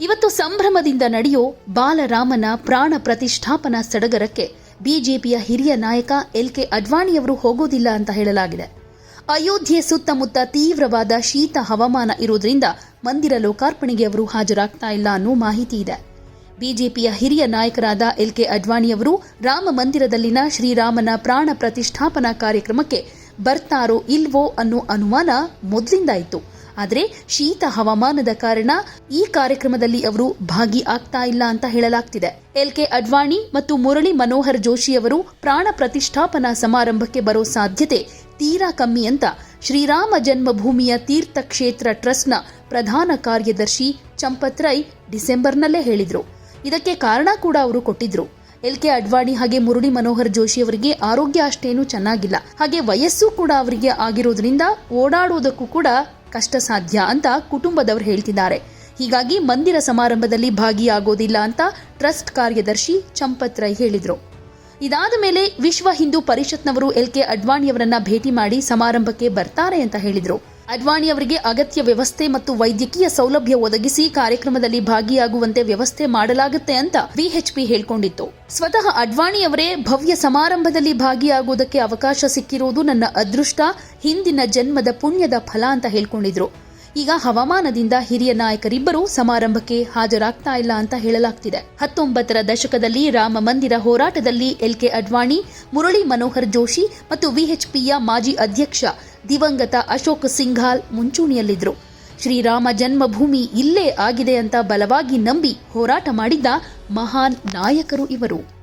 ಇವತ್ತು ಸಂಭ್ರಮದಿಂದ ನಡೆಯೋ ಬಾಲರಾಮನ ಪ್ರಾಣ ಪ್ರತಿಷ್ಠಾಪನಾ ಸಡಗರಕ್ಕೆ ಬಿಜೆಪಿಯ ಹಿರಿಯ ನಾಯಕ ಎಲ್ ಕೆ ಅಡ್ವಾಣಿಯವರು ಹೋಗೋದಿಲ್ಲ ಅಂತ ಹೇಳಲಾಗಿದೆ. ಅಯೋಧ್ಯೆ ಸುತ್ತಮುತ್ತ ತೀವ್ರವಾದ ಶೀತ ಹವಾಮಾನ ಇರುವುದರಿಂದ ಮಂದಿರ ಲೋಕಾರ್ಪಣೆಗೆ ಅವರು ಹಾಜರಾಗ್ತಾ ಇಲ್ಲ ಅನ್ನೋ ಮಾಹಿತಿ ಇದೆ. ಬಿಜೆಪಿಯ ಹಿರಿಯ ನಾಯಕರಾದ ಎಲ್ ಕೆ ಅಡ್ವಾಣಿಯವರು ರಾಮ ಮಂದಿರದಲ್ಲಿನ ಶ್ರೀರಾಮನ ಪ್ರಾಣ ಪ್ರತಿಷ್ಠಾಪನಾ ಕಾರ್ಯಕ್ರಮಕ್ಕೆ ಬರ್ತಾರೋ ಇಲ್ವೋ ಅನ್ನೋ ಅನುಮಾನ ಮೊದಲಿಂದ ಆದರೆ ಶೀತ ಹವಾಮಾನದ ಕಾರಣ ಈ ಕಾರ್ಯಕ್ರಮದಲ್ಲಿ ಅವರು ಭಾಗಿ ಆಗ್ತಾ ಇಲ್ಲ ಅಂತ ಹೇಳಲಾಗ್ತಿದೆ. ಎಲ್ ಕೆ ಅಡ್ವಾಣಿ ಮತ್ತು ಮುರಳಿ ಮನೋಹರ್ ಜೋಶಿ ಅವರು ಪ್ರಾಣ ಪ್ರತಿಷ್ಠಾಪನಾ ಸಮಾರಂಭಕ್ಕೆ ಬರೋ ಸಾಧ್ಯತೆ ತೀರಾ ಕಮ್ಮಿ ಅಂತ ಶ್ರೀರಾಮ ಜನ್ಮಭೂಮಿಯ ತೀರ್ಥಕ್ಷೇತ್ರ ಟ್ರಸ್ಟ್ನ ಪ್ರಧಾನ ಕಾರ್ಯದರ್ಶಿ ಚಂಪತ್ ರೈ ಡಿಸೆಂಬರ್ನಲ್ಲೇ ಹೇಳಿದ್ರು. ಇದಕ್ಕೆ ಕಾರಣ ಕೂಡ ಅವರು ಕೊಟ್ಟಿದ್ರು. ಎಲ್ ಕೆ ಅಡ್ವಾಣಿ ಹಾಗೆ ಮುರಳಿ ಮನೋಹರ್ ಜೋಶಿ ಅವರಿಗೆ ಆರೋಗ್ಯ ಅಷ್ಟೇನು ಚೆನ್ನಾಗಿಲ್ಲ. ಹಾಗೆ ವಯಸ್ಸು ಕೂಡ ಅವರಿಗೆ ಆಗಿರೋದ್ರಿಂದ ಓಡಾಡೋದಕ್ಕೂ ಕೂಡ ಕಷ್ಟ ಸಾಧ್ಯ ಅಂತ ಕುಟುಂಬದವರು ಹೇಳ್ತಿದ್ದಾರೆ. ಹೀಗಾಗಿ ಮಂದಿರ ಸಮಾರಂಭದಲ್ಲಿ ಭಾಗಿಯಾಗೋದಿಲ್ಲ ಅಂತ ಟ್ರಸ್ಟ್ ಕಾರ್ಯದರ್ಶಿ ಚಂಪತ್ ರೈ ಹೇಳಿದರು. ಇದಾದ ಮೇಲೆ ವಿಶ್ವ ಹಿಂದೂ ಪರಿಷತ್ನವರು ಎಲ್ ಕೆ ಅಡ್ವಾಣಿಯವರನ್ನ ಭೇಟಿ ಮಾಡಿ ಸಮಾರಂಭಕ್ಕೆ ಬರ್ತಾರೆ ಅಂತ ಹೇಳಿದ್ರು. ಅಡ್ವಾಣಿ ಅವರಿಗೆ ಅಗತ್ಯ ವ್ಯವಸ್ಥೆ ಮತ್ತು ವೈದ್ಯಕೀಯ ಸೌಲಭ್ಯ ಒದಗಿಸಿ ಕಾರ್ಯಕ್ರಮದಲ್ಲಿ ಭಾಗಿಯಾಗುವಂತೆ ವ್ಯವಸ್ಥೆ ಮಾಡಲಾಗುತ್ತೆ ಅಂತ ವಿಎಚ್ಪಿ ಹೇಳಿಕೊಂಡಿತ್ತು. ಸ್ವತಃ ಅಡ್ವಾಣಿ ಅವರೇ ಭವ್ಯ ಸಮಾರಂಭದಲ್ಲಿ ಭಾಗಿಯಾಗುವುದಕ್ಕೆ ಅವಕಾಶ ಸಿಕ್ಕಿರುವುದು ನನ್ನ ಅದೃಷ್ಟ, ಹಿಂದಿನ ಜನ್ಮದ ಪುಣ್ಯದ ಫಲ ಅಂತ ಹೇಳ್ಕೊಂಡಿದ್ರು. ಈಗ ಹವಾಮಾನದಿಂದ ಹಿರಿಯ ನಾಯಕರಿಬ್ಬರು ಸಮಾರಂಭಕ್ಕೆ ಹಾಜರಾಗ್ತಾ ಇಲ್ಲ ಅಂತ ಹೇಳಲಾಗ್ತಿದೆ. ಹತ್ತೊಂಬತ್ತರ ದಶಕದಲ್ಲಿ ರಾಮ ಮಂದಿರ ಹೋರಾಟದಲ್ಲಿ ಎಲ್ ಕೆ ಅಡ್ವಾಣಿ, ಮುರಳಿ ಮನೋಹರ್ ಜೋಶಿ ಮತ್ತು ವಿಎಚ್ಪಿಯ ಮಾಜಿ ಅಧ್ಯಕ್ಷ ದಿವಂಗತ ಅಶೋಕ್ ಸಿಂಘಾಲ್ ಮುಂಚೂಣಿಯಲ್ಲಿದ್ದರು. ಶ್ರೀರಾಮ ಜನ್ಮಭೂಮಿ ಇಲ್ಲೇ ಆಗಿದೆ ಅಂತ ಬಲವಾಗಿ ನಂಬಿ ಹೋರಾಟ ಮಾಡಿದ್ದ ಮಹಾನ್ ನಾಯಕರು ಇವರು.